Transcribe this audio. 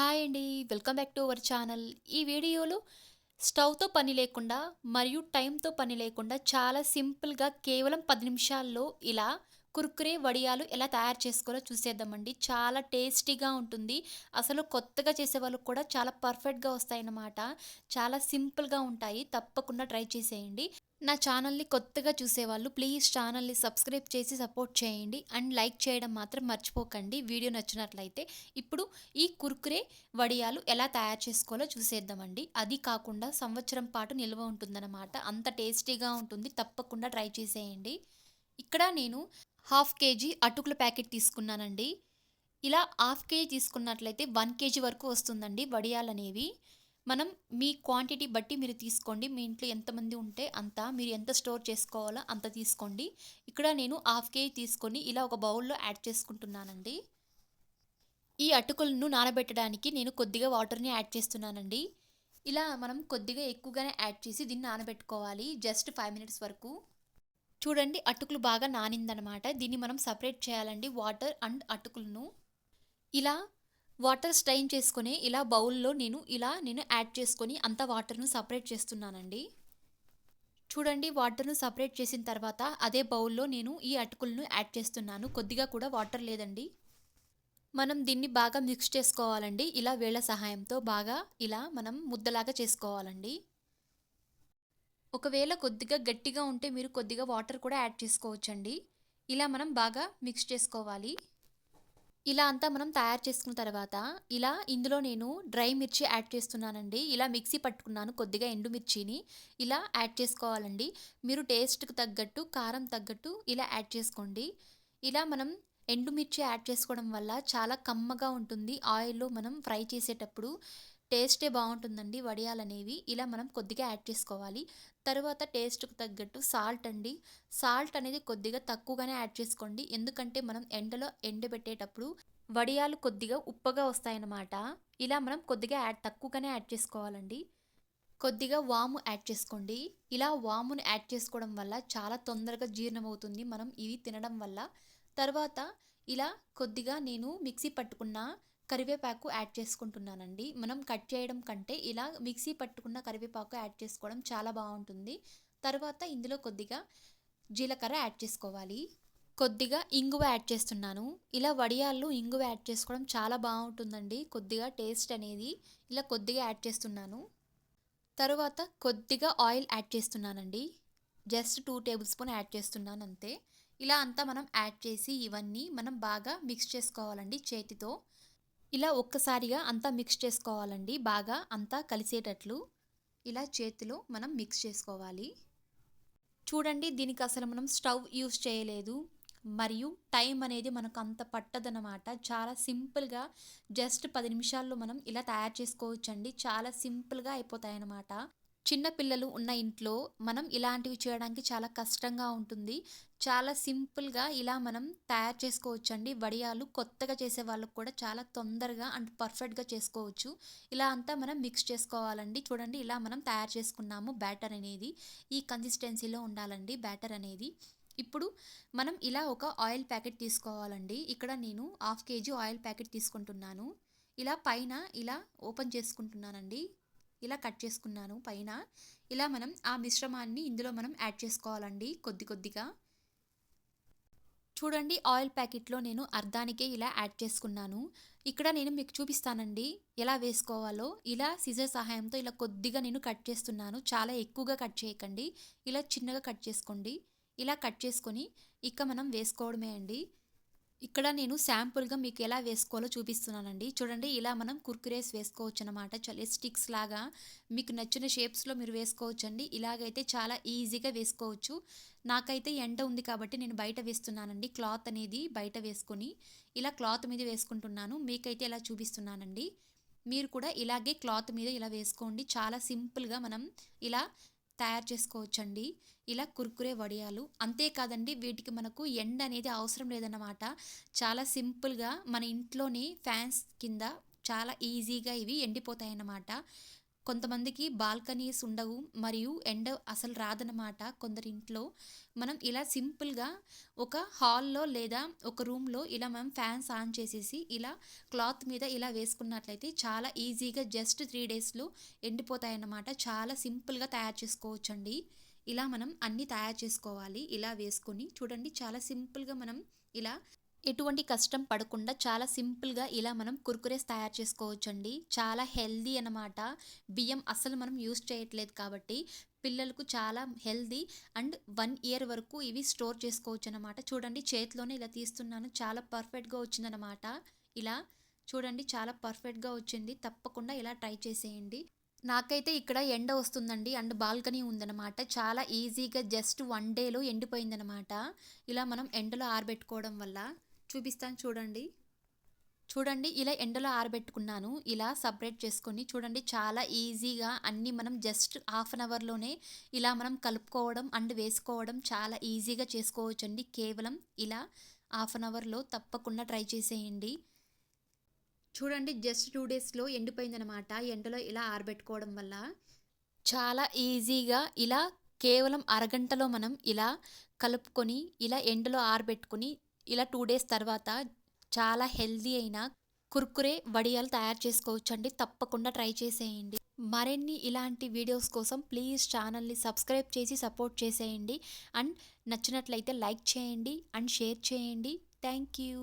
Hi అండి. Welcome back to our channel. ఈ వీడియోలో స్టవ్తో పని లేకుండా మరియు టైంతో పని లేకుండా చాలా సింపుల్గా కేవలం పది నిమిషాల్లో ఇలా కుర్కురే వడియాలు ఎలా తయారు చేసుకోవాలో చూసేద్దామండి. చాలా టేస్టీగా ఉంటుంది. అసలు కొత్తగా చేసే వాళ్ళకు కూడా చాలా పర్ఫెక్ట్గా వస్తాయన్నమాట. చాలా సింపుల్గా ఉంటాయి. తప్పకుండా ట్రై చేసేయండి. నా ఛానల్ని కొత్తగా చూసేవాళ్ళు ప్లీజ్ ఛానల్ని సబ్స్క్రైబ్ చేసి సపోర్ట్ చేయండి. అండ్ లైక్ చేయడం మాత్రం మర్చిపోకండి. వీడియో నచ్చినట్లయితే ఇప్పుడు ఈ కుర్కురే వడియాలు ఎలా తయారు చేసుకోవాలో చూసేద్దామండి. అది కాకుండా సంవత్సరం పాటు నిల్వ ఉంటుందన్నమాట. అంత టేస్టీగా ఉంటుంది. తప్పకుండా ట్రై చేసేయండి. ఇక్కడ నేను హాఫ్ కేజీ అటుకుల ప్యాకెట్ తీసుకున్నానండి. ఇలా హాఫ్ కేజీ తీసుకున్నట్లయితే వన్ కేజీ వరకు వస్తుందండి వడియాలు అనేవి మనం మీ క్వాంటిటీ బట్టి మీరు తీసుకోండి. మీ ఇంట్లో ఎంతమంది ఉంటే అంత మీరు ఎంత స్టోర్ చేసుకోవాలో అంత తీసుకోండి. ఇక్కడ నేను హాఫ్ కేజీ తీసుకొని ఇలా ఒక బౌల్లో యాడ్ చేసుకుంటున్నానండి. ఈ అటుకులను నానబెట్టడానికి నేను కొద్దిగా వాటర్ని యాడ్ చేస్తున్నానండి. ఇలా మనం కొద్దిగా ఎక్కువగానే యాడ్ చేసి దీన్ని నానబెట్టుకోవాలి. జస్ట్ ఫైవ్ మినిట్స్ వరకు. చూడండి అటుకులు బాగా నానిందనమాట. దీన్ని మనం సపరేట్ చేయాలండి వాటర్ అండ్ అటుకులను. ఇలా వాటర్ స్ట్రైన్ చేసుకొని ఇలా బౌల్లో నేను ఇలా నేను యాడ్ చేసుకొని అంత వాటర్ను సపరేట్ చేస్తున్నానండి. చూడండి వాటర్ను సపరేట్ చేసిన తర్వాత అదే బౌల్లో నేను ఈ అటుకులను యాడ్ చేస్తున్నాను. కొద్దిగా కూడా వాటర్ లేదండి. మనం దీన్ని బాగా మిక్స్ చేసుకోవాలండి. ఇలా వేళ్ళ సహాయంతో బాగా ఇలా మనం ముద్దలాగా చేసుకోవాలండి. ఒకవేళ కొద్దిగా గట్టిగా ఉంటే మీరు కొద్దిగా వాటర్ కూడా యాడ్ చేసుకోవచ్చండి. ఇలా మనం బాగా మిక్స్ చేసుకోవాలి. ఇలా అంతా మనం తయారు చేసుకున్న తర్వాత ఇలా ఇందులో నేను డ్రై మిర్చి యాడ్ చేస్తున్నానండి. ఇలా మిక్సీ పట్టుకున్నాను కొద్దిగా ఎండుమిర్చిని. ఇలా యాడ్ చేసుకోవాలండి. మీరు టేస్ట్కి తగ్గట్టు కారం తగ్గట్టు ఇలా యాడ్ చేసుకోండి. ఇలా మనం ఎండుమిర్చి యాడ్ చేసుకోవడం వల్ల చాలా కమ్మగా ఉంటుంది. ఆయిల్లో మనం ఫ్రై చేసేటప్పుడు టేస్టే బాగుంటుందండి వడియాలు అనేవి ఇలా మనం కొద్దిగా యాడ్ చేసుకోవాలి. తర్వాత టేస్ట్కి తగ్గట్టు సాల్ట్ అండి. సాల్ట్ అనేది కొద్దిగా తక్కువగానే యాడ్ చేసుకోండి. ఎందుకంటే మనం ఎండలో ఎండబెట్టేటప్పుడు వడియాలు కొద్దిగా ఉప్పగా వస్తాయన్నమాట. ఇలా మనం కొద్దిగా యాడ్ తక్కువగానే యాడ్ చేసుకోవాలండి. కొద్దిగా వాము యాడ్ చేసుకోండి. ఇలా వామును యాడ్ చేసుకోవడం వల్ల చాలా తొందరగా జీర్ణమవుతుంది. మనం ఇవి తినడం వల్ల. తర్వాత ఇలా కొద్దిగా నేను మిక్సీ పట్టుకున్న కరివేపాకు యాడ్ చేసుకుంటున్నానండి. మనం కట్ చేయడం కంటే ఇలా మిక్సీ పట్టుకున్న కరివేపాకు యాడ్ చేసుకోవడం చాలా బాగుంటుంది. తర్వాత ఇందులో కొద్దిగా జీలకర్ర యాడ్ చేసుకోవాలి. కొద్దిగా ఇంగువ యాడ్ చేస్తున్నాను. ఇలా వడియాల్లో ఇంగువ యాడ్ చేసుకోవడం చాలా బాగుంటుందండి. కొద్దిగా టేస్ట్ అనేది ఇలా కొద్దిగా యాడ్ చేస్తున్నాను. తర్వాత కొద్దిగా ఆయిల్ యాడ్ చేస్తున్నానండి. Just two tablespoon add చేస్తున్నాను అంతే. ఇలా అంతా మనం యాడ్ చేసి ఇవన్నీ మనం బాగా మిక్స్ చేసుకోవాలండి చేతితో. ఇలా ఒక్కసారిగా అంతా మిక్స్ చేసుకోవాలండి. బాగా అంతా కలిసేటట్లు ఇలా చేతిలో మనం మిక్స్ చేసుకోవాలి. చూడండి దీనికి అసలు మనం స్టవ్ యూస్ చేయలేదు. మరియు టైం అనేది మనకు అంత పట్టదనమాట చాలా సింపుల్గా జస్ట్ పది నిమిషాల్లో మనం ఇలా తయారు చేసుకోవచ్చండి. చాలా సింపుల్గా అయిపోతాయన్నమాట. చిన్నపిల్లలు ఉన్న ఇంట్లో మనం ఇలాంటివి చేయడానికి చాలా కష్టంగా ఉంటుంది. చాలా సింపుల్గా ఇలా మనం తయారు చేసుకోవచ్చు అండి వడియాలు కొత్తగా చేసే వాళ్ళకు కూడా చాలా తొందరగా అండ్ పర్ఫెక్ట్గా చేసుకోవచ్చు. ఇలా అంతా మనం మిక్స్ చేసుకోవాలండి. చూడండి ఇలా మనం తయారు చేసుకున్నాము బ్యాటర్ అనేది. ఈ కన్సిస్టెన్సీలో ఉండాలండి బ్యాటర్ అనేది. ఇప్పుడు మనం ఇలా ఒక ఆయిల్ ప్యాకెట్ తీసుకోవాలండి. ఇక్కడ నేను హాఫ్ కేజీ ఆయిల్ ప్యాకెట్ తీసుకుంటున్నాను. ఇలా పైన ఇలా ఓపెన్ చేసుకుంటున్నానండి. ఇలా కట్ చేసుకున్నాను. పైన ఇలా మనం ఆ మిశ్రమాన్ని ఇందులో మనం యాడ్ చేసుకోవాలండి కొద్ది కొద్దిగా. చూడండి ఆయిల్ ప్యాకెట్లో నేను అర్ధానికే ఇలా యాడ్ చేసుకున్నాను. ఇక్కడ నేను మీకు చూపిస్తానండి ఎలా వేసుకోవాలో. ఇలా సిజర్ సహాయంతో ఇలా కొద్దిగా నేను కట్ చేస్తున్నాను. చాలా ఎక్కువగా కట్ చేయకండి. ఇలా చిన్నగా కట్ చేసుకోండి. ఇలా కట్ చేసుకొని ఇక మనం వేసుకోవడమే అండి. ఇక్కడ నేను శాంపుల్గా మీకు ఎలా వేసుకోవాలో చూపిస్తున్నానండి. చూడండి ఇలా మనం కుర్కురేస్ వేసుకోవచ్చు అనమాట చాలా స్టిక్స్ లాగా మీకు నచ్చిన షేప్స్లో మీరు వేసుకోవచ్చండి. ఇలాగైతే చాలా ఈజీగా వేసుకోవచ్చు. నాకైతే ఎండ ఉంది కాబట్టి నేను బయట వేస్తున్నానండి. క్లాత్ అనేది బయట వేసుకొని ఇలా క్లాత్ మీద వేసుకుంటున్నాను. మీకైతే ఇలా చూపిస్తున్నానండి. మీరు కూడా ఇలాగే క్లాత్ మీద ఇలా వేసుకోండి. చాలా సింపుల్గా మనం ఇలా తయారు చేసుకోవచ్చండి. ఇలా కుర్కురే వడియాలు. అంతేకాదండి వీటికి మనకు ఎండ అనేది అవసరం లేదన్నమాట. చాలా సింపుల్గా మన ఇంట్లోని ఫ్యాన్స్ కింద చాలా ఈజీగా ఇవి ఎండిపోతాయి అన్నమాట కొంతమందికి బాల్కనీస్ ఉండవు మరియు ఎండ అసలు రాదనమాట కొందరి ఇంట్లో మనం ఇలా సింపుల్గా ఒక హాల్లో లేదా ఒక రూమ్లో ఇలా మనం ఫ్యాన్స్ ఆన్ చేసేసి ఇలా క్లాత్ మీద ఇలా వేసుకున్నట్లయితే చాలా ఈజీగా జస్ట్ త్రీ డేస్లో ఎండిపోతాయన్నమాట. చాలా సింపుల్గా తయారు చేసుకోవచ్చండి. ఇలా మనం అన్నీ తయారు చేసుకోవాలి. ఇలా వేసుకొని చూడండి చాలా సింపుల్గా మనం ఇలా ఎటువంటి కష్టం పడకుండా చాలా సింపుల్గా ఇలా మనం కుర్కురేస్ తయారు చేసుకోవచ్చండి. చాలా హెల్దీ అన్నమాట. బియ్యం అస్సలు మనం యూస్ చేయట్లేదు కాబట్టి పిల్లలకు చాలా హెల్దీ అండ్ వన్ ఇయర్ వరకు ఇవి స్టోర్ చేసుకోవచ్చు అనమాట చూడండి చేతిలోనే ఇలా తీస్తున్నాను. చాలా పర్ఫెక్ట్గా వచ్చిందనమాట ఇలా చూడండి చాలా పర్ఫెక్ట్గా వచ్చింది. తప్పకుండా ఇలా ట్రై చేసేయండి. నాకైతే ఇక్కడ ఎండ వస్తుందండి. అండ్ బాల్కనీ ఉందన్నమాట. చాలా ఈజీగా జస్ట్ వన్ డేలో ఎండిపోయిందనమాట ఇలా మనం ఎండలో ఆరబెట్టుకోవడం వల్ల. చూపిస్తాను చూడండి. చూడండి ఇలా ఎండలో ఆరబెట్టుకున్నాను. ఇలా సపరేట్ చేసుకొని చూడండి చాలా ఈజీగా అన్నీ మనం జస్ట్ హాఫ్ అన్ అవర్లోనే ఇలా మనం కలుపుకోవడం అండ్ వేసుకోవడం చాలా ఈజీగా చేసుకోవచ్చండి. కేవలం ఇలా హాఫ్ అన్ అవర్లో తప్పకుండా ట్రై చేసేయండి. చూడండి జస్ట్ టూ డేస్లో ఎండిపోయిందనమాట ఎండలో ఇలా ఆరబెట్టుకోవడం వల్ల చాలా ఈజీగా ఇలా కేవలం అరగంటలో మనం ఇలా కలుపుకొని ఇలా ఎండలో ఆరబెట్టుకొని ఇలా టూ డేస్ తర్వాత చాలా హెల్దీ అయిన కుర్కురే వడియాలు తయారు చేసుకోవచ్చు అండి తప్పకుండా ట్రై చేసేయండి. మరిన్ని ఇలాంటి వీడియోస్ కోసం ప్లీజ్ ఛానల్ని సబ్స్క్రైబ్ చేసి సపోర్ట్ చేసేయండి. అండ్ నచ్చినట్లయితే లైక్ చేయండి. అండ్ షేర్ చేయండి. Thank you